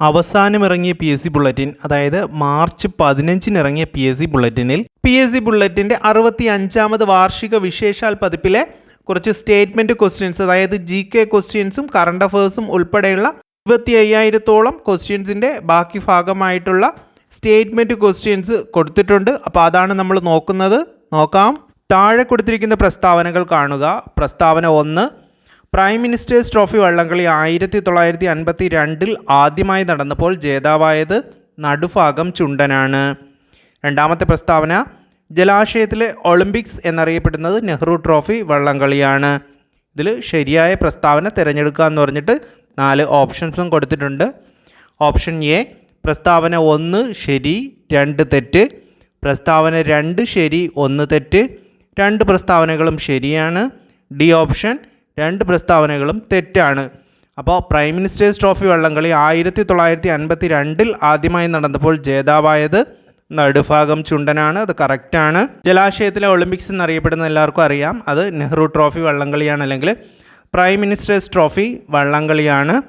അവസാനം ഇറങ്ങിയ P S C bulletin അതായത് മാർച്ച് പതിനഞ്ചിന് ഇറങ്ങിയ പി എസ് സി ബുള്ളറ്റിനിൽ പി എസ് സി ബുള്ളറ്റിന്റെ അറുപത്തി അഞ്ചാമത് വാർഷിക വിശേഷാൽ പതിപ്പിലെ കുറച്ച് സ്റ്റേറ്റ്മെന്റ് ക്വസ്റ്റ്യൻസ് അതായത് ജി കെ ക്വസ്റ്റ്യൻസും കറണ്ട് അഫേഴ്സും ഉൾപ്പെടെയുള്ള ഇരുപത്തി അയ്യായിരത്തോളം ക്വസ്റ്റ്യൻസിന്റെ ബാക്കി ഭാഗമായിട്ടുള്ള സ്റ്റേറ്റ്മെന്റ് ക്വസ്റ്റ്യൻസ് കൊടുത്തിട്ടുണ്ട്. അപ്പോൾ അതാണ് നമ്മൾ നോക്കുന്നത്. നോക്കാം. താഴെ കൊടുത്തിരിക്കുന്ന പ്രസ്താവനകൾ കാണുക. പ്രസ്താവന ഒന്ന് പ്രൈം മിനിസ്റ്റേഴ്സ് ട്രോഫി വള്ളംകളി ആയിരത്തി തൊള്ളായിരത്തി അൻപത്തി രണ്ടിൽ ആദ്യമായി നടന്നപ്പോൾ ജേതാവായത് നടുഭാഗം ചുണ്ടനാണ്. രണ്ടാമത്തെ പ്രസ്താവന ജലാശയത്തിലെ ഒളിമ്പിക്സ് എന്നറിയപ്പെടുന്നത് നെഹ്റു ട്രോഫി വള്ളംകളിയാണ്. ഇതിൽ ശരിയായ പ്രസ്താവന തിരഞ്ഞെടുക്കുക എന്ന് പറഞ്ഞിട്ട് നാല് ഓപ്ഷൻസും കൊടുത്തിട്ടുണ്ട്. ഓപ്ഷൻ എ പ്രസ്താവന ഒന്ന് ശരി രണ്ട് തെറ്റ്. പ്രസ്താവന രണ്ട് ശരി ഒന്ന് തെറ്റ്. രണ്ട് പ്രസ്താവനകളും ശരിയാണ്. ഡി ഓപ്ഷൻ രണ്ട് പ്രസ്താവനകളും തെറ്റാണ്. അപ്പോൾ പ്രൈം മിനിസ്റ്റേഴ്സ് ട്രോഫി വള്ളംകളി ആയിരത്തി തൊള്ളായിരത്തി അൻപത്തി രണ്ടിൽ ആദ്യമായി നടന്നപ്പോൾ ജേതാവായത് നടുഭാഗം ചുണ്ടനാണ്. അത് കറക്റ്റാണ് ജലാശയത്തിലെ ഒളിമ്പിക്സ് എന്നറിയപ്പെടുന്ന എല്ലാവർക്കും അറിയാം. അത് നെഹ്റു ട്രോഫി വള്ളംകളിയാണ് അല്ലെങ്കിൽ പ്രൈം മിനിസ്റ്റേഴ്സ് ട്രോഫി വള്ളംകളിയാണ്.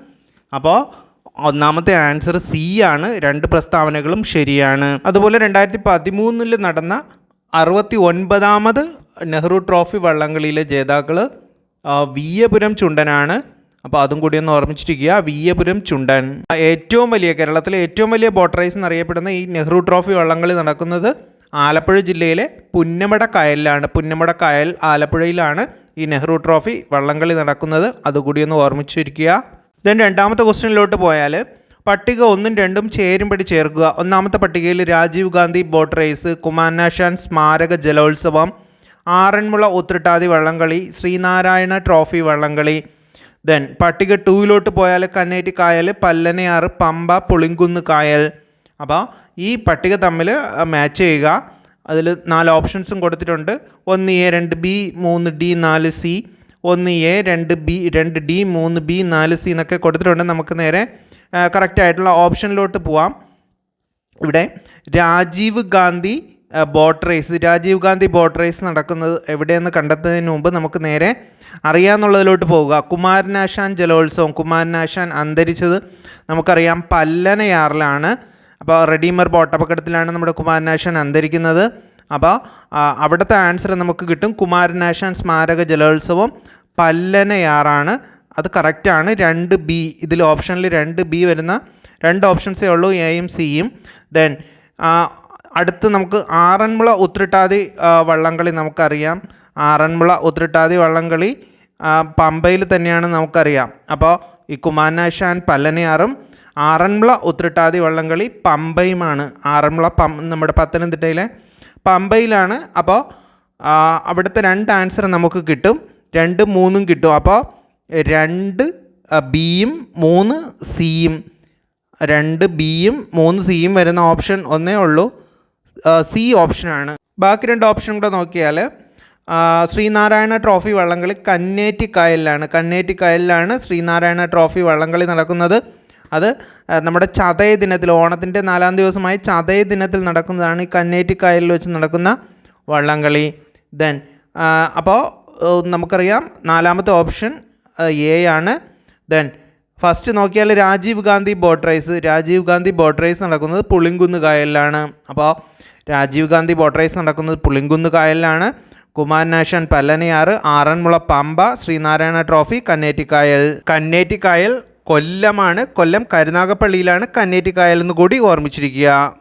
അപ്പോൾ ഒന്നാമത്തെ ആൻസർ സി ആണ്. രണ്ട് പ്രസ്താവനകളും ശരിയാണ്. അതുപോലെ രണ്ടായിരത്തി പതിമൂന്നിൽ നടന്ന അറുപത്തി ഒൻപതാമത് നെഹ്റു ട്രോഫി വള്ളംകളിയിലെ ജേതാക്കൾ വിയപുരം ചുണ്ടനാണ്. അപ്പോൾ അതും കൂടി ഒന്ന് ഓർമ്മിച്ചിരിക്കുക. വിയപുരം ചുണ്ടൻ. ഏറ്റവും വലിയ കേരളത്തിലെ ഏറ്റവും വലിയ ബോട്ട് റേസ് എന്നറിയപ്പെടുന്ന ഈ നെഹ്റു ട്രോഫി വള്ളംകളി നടക്കുന്നത് ആലപ്പുഴ ജില്ലയിലെ പുന്നമട കായലിലാണ്. പുന്നമട കായൽ ആലപ്പുഴയിലാണ് ഈ നെഹ്റു ട്രോഫി വള്ളംകളി നടക്കുന്നത്. അതുകൂടി ഒന്ന് ഓർമ്മിച്ചിരിക്കുക. ദെൻ രണ്ടാമത്തെ ക്വസ്റ്റ്യനിലോട്ട് പോയാൽ പട്ടിക ഒന്നും രണ്ടും ചേരുംപടി ചേർക്കുക. ഒന്നാമത്തെ പട്ടികയിൽ രാജീവ് ഗാന്ധി ബോട്ട് റേസ് കുമാരനാശാൻ സ്മാരക ജലോത്സവം ആറന്മുള ഉത്രട്ടാതി വള്ളംകളി ശ്രീനാരായണ ട്രോഫി വള്ളംകളി. ദെൻ പട്ടിക ടൂവിലോട്ട് പോയാൽ കന്നേറ്റി കായൽ പല്ലനയാറ് പമ്പ പുളിങ്കുന്ന് കായൽ. അപ്പോൾ ഈ പട്ടിക തമ്മിൽ മാച്ച് ചെയ്യുക. അതിൽ നാല് ഓപ്ഷൻസും കൊടുത്തിട്ടുണ്ട്. ഒന്ന് എ രണ്ട് ബി മൂന്ന് ഡി നാല് സി. ഒന്ന് എ രണ്ട് ബി രണ്ട് ഡി മൂന്ന് ബി നാല് സി എന്നൊക്കെ കൊടുത്തിട്ടുണ്ട്. നമുക്ക് നേരെ കറക്റ്റായിട്ടുള്ള ഓപ്ഷനിലോട്ട് പോവാം. ഇവിടെ Rajiv Gandhi boat race Rajiv Gandhi boat race നടക്കുന്നത് എവിടെയെന്ന് കണ്ടെത്തുന്നതിന് മുമ്പ് നമുക്ക് നേരെ അറിയാമെന്നുള്ളതിലോട്ട് പോവുക. കുമാരനാശാൻ ജലോത്സവം കുമാരനാശാൻ അന്തരിച്ചത് നമുക്കറിയാം പല്ലനയാറിലാണ്. അപ്പോൾ റെഡീമർ ബോട്ടപകടത്തിലാണ് നമ്മുടെ കുമാരനാശാൻ അന്തരിക്കുന്നത്. അപ്പോൾ അവിടുത്തെ ആൻസർ നമുക്ക് കിട്ടും. കുമാരനാശാൻ സ്മാരക ജലോത്സവം പല്ലനയാറാണ്. അത് കറക്റ്റാണ് രണ്ട് ബി ഇതിൽ ഓപ്ഷനിൽ രണ്ട് ബി വരുന്ന രണ്ട് ഓപ്ഷൻസേ ഉള്ളൂ എയും സിയും ദെൻ അടുത്ത് നമുക്ക് ആറന്മുള ഉത്രട്ടാതി വള്ളംകളി നമുക്കറിയാം. ആറന്മുള ഉത്രട്ടാതി വള്ളംകളി പമ്പയിൽ തന്നെയാണ് നമുക്കറിയാം. അപ്പോൾ ഈ കുമാരനാശാൻ പല്ലനയാറും ആറന്മുള ഉത്രട്ടാതി വള്ളംകളി പമ്പയുമാണ്. ആറന്മുള പം നമ്മുടെ പത്തനംതിട്ടയിലെ പമ്പയിലാണ്. അപ്പോൾ അവിടുത്തെ രണ്ട് ആൻസർ നമുക്ക് കിട്ടും. രണ്ട് മൂന്നും കിട്ടും. അപ്പോൾ രണ്ട് ബിയും മൂന്ന് സിയും. രണ്ട് ബിയും മൂന്ന് സിയും വരുന്ന ഓപ്ഷൻ ഒന്നേ ഉള്ളൂ. സി ഓപ്ഷനാണ് ബാക്കി രണ്ട് ഓപ്ഷൻ കൂടെ നോക്കിയാൽ ശ്രീനാരായണ ട്രോഫി വള്ളംകളി കന്നേറ്റിക്കായലിലാണ്. കന്നേറ്റിക്കായലിലാണ് ശ്രീനാരായണ ട്രോഫി വള്ളംകളി നടക്കുന്നത്. അത് നമ്മുടെ ചതയ ദിനത്തിൽ ഓണത്തിന്റെ നാലാം ദിവസമായി ചതയ ദിനത്തിൽ നടക്കുന്നതാണ് ഈ കന്നേറ്റിക്കായലിൽ വെച്ച് നടക്കുന്ന വള്ളംകളി. ദെൻ അപ്പോൾ നമുക്കറിയാം നാലാമത്തെ ഓപ്ഷൻ എ ആണ്. ദെൻ ഫസ്റ്റ് നോക്കിയാൽ Rajiv Gandhi boat race Rajiv Gandhi boat race നടക്കുന്നത് പുളിങ്കുന്ന് കായലിലാണ്. അപ്പോൾ രാജീവ് ഗാന്ധി ബോട്ട് റേസ് നടക്കുന്നത് പുളിങ്കുന്ന് കായലിലാണ്. കുമാരനാശൻ പല്ലനയാറ് ആറന്മുള പമ്പ ശ്രീനാരായണ ട്രോഫി കന്നേറ്റിക്കായൽ. കന്നേറ്റിക്കായൽ കൊല്ലമാണ്. കൊല്ലം കരുനാഗപ്പള്ളിയിലാണ് കന്നേറ്റിക്കായൽ എന്ന് കൂടി ഓർമ്മിച്ചിരിക്കുക.